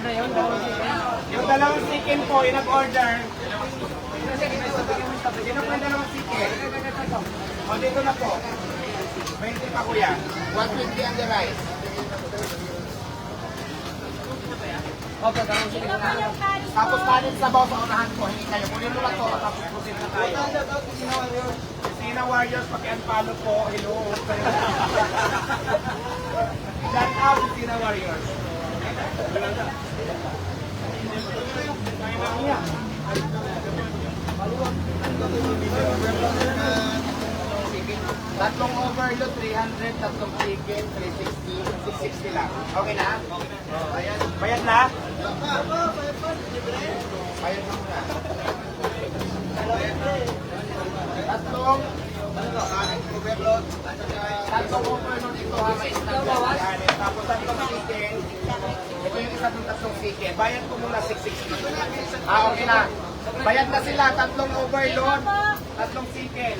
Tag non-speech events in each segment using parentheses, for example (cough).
Yung dalawang chicken po, yung nag-order. Sino po yung dalawang chicken? O, dito na po. 20 pa kuya. 120 ang the rice. Tapos kanin sa bawa sa unahan ko, hindi kayo. Kunin mo lang to, tapos proceed na tayo. Sina Warriors, paki-unfollow po. Hello. (laughs) Shout out to Sina Warriors. Tatlong overload, 300, tatlong chicken, 360, 660 lang. Okay na? Bayad. Bayad na? Bayad na muna. Tatlong overload, tatlong overload ito ha, may standard yan. Tapos tatlong chicken, ito yung isa ng tatlong chicken. Bayad ko muna 660. Ah, okay na. Bayad na sila, tatlong overload, tatlong chicken.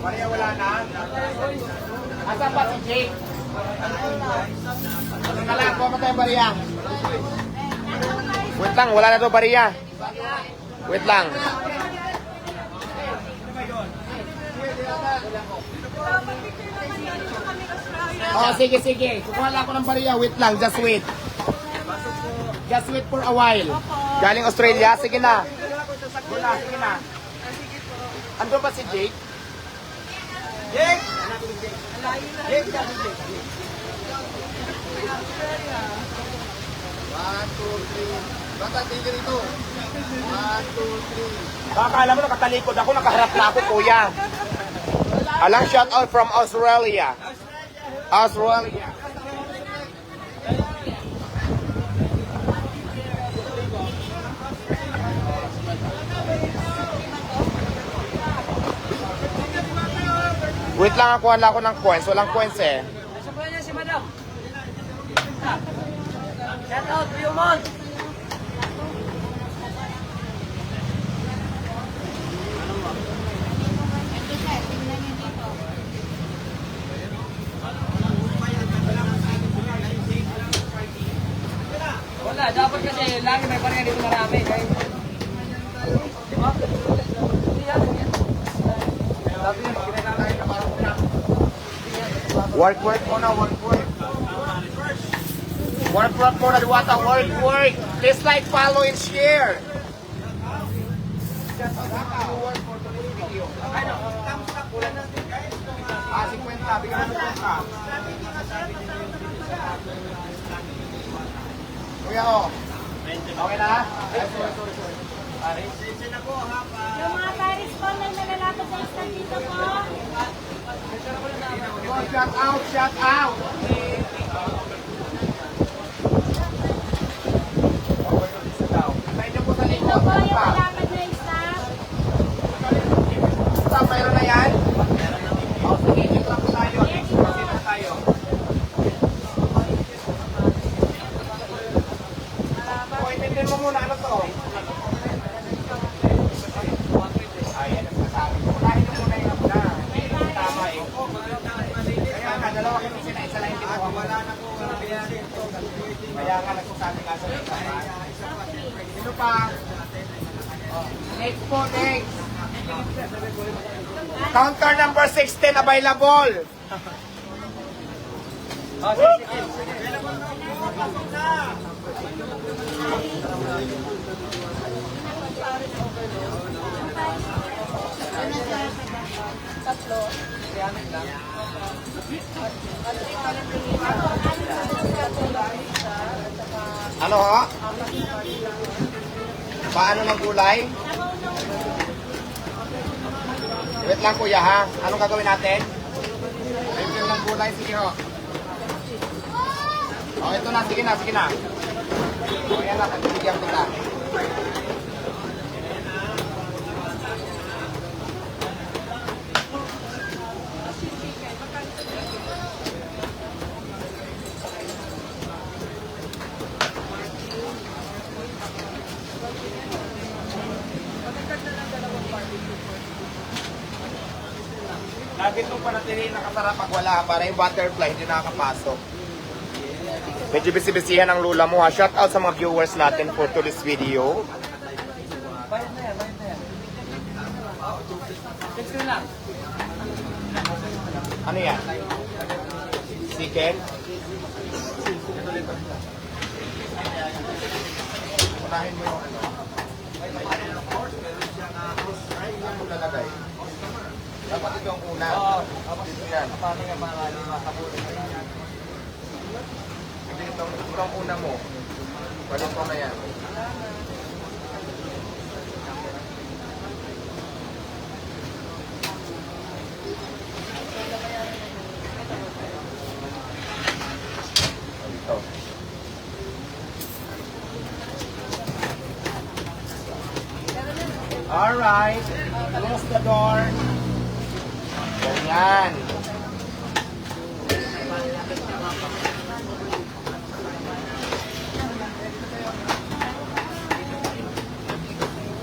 Maria wala na. Asa pa si Jake? Kala ko matay Maria. Wait lang, wala na to Maria. Wait lang. Oh, sige, sige. Kukuha ako ng Maria. Wait lang, just wait. Just wait for a while. Galing Australia, sige na. Wala, sige na. Ando ba si Jake? Jake! Jake, Jake. One, two, three. Bata, tingin ito. One, two, three. Baka alam mo, nakatalikod ako, nakaharap na ako, kuya. Alang shout out from Australia. Australia. Wait lang ako, wala ako ng coins. Walang coins eh. Shout out, Beaumont. Wala, dapat kasi lagi may pareha dito marami. Kaya... Di ba? Hindi yan. Sabi yun, na parang Work, work muna, work, work. Work, work muna, Diwata. Work, work. Please like, follow, and share. Ah, 50. Bigyan mo 50. Kuya, oh. Okay na? Ay, sorry, sorry, sorry. Yung mga Paris po na nalalapit sa stand dito po. Oh, shout out, shout out. Tayo niyo po sa Ito likod. po Ano yung pa? kailangan na staff. Stop, mayroon na yan? O, sige, dito lang po tayo. Next, proceed lang tayo. O, intindihin mo muna, ano to? Ayan, ang sasabi ko. Unahin niyo muna yung na. Tama eh. Kaya nga, dalawa kami sila, isa lang hindi mo. Wala na po. Kaya nga, nagsasabi nga sa mga. Sino pa? Next po, next. Counter number 16 available. Ano ho? Paano ng gulay? Wait lang kuya ha. Anong gagawin natin? Review ng gulay. Sige ho. Oh, ito na. Sige na. Sige na. Oh, yan na. Pagbibigyan kita. Lagi itong panatilihin nakasarap pag wala para yung butterfly hindi nakakapasok. Medyo bisibisihan ang lula mo ha. Shout out sa mga viewers natin for today's video. Bayad na yan, bayad na yan. Fix ko lang. Ano yan? Chicken? Unahin mo yung ano. Ay, yan mo lalagay. Dapat ito ang una. Oo. Dito yan. Paano nga mga makabulong? Hindi, ito, ito ang una mo. Balik mo na yan. Ito. Alright. Close the door. Ganyan.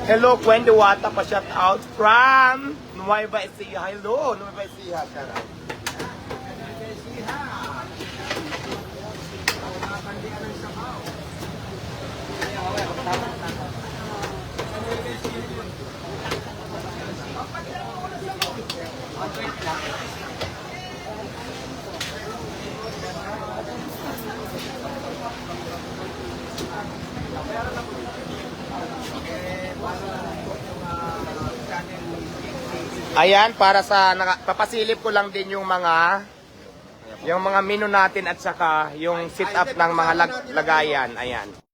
Hello, Gwen Diwata pa shout out from Nueva Ecija. Hello, Nueva Ecija. Shout out. Ayan, para sa, naka, papasilip ko lang din yung mga, yung mga menu natin at saka yung sit up ng mga lag, lagayan. Ayan.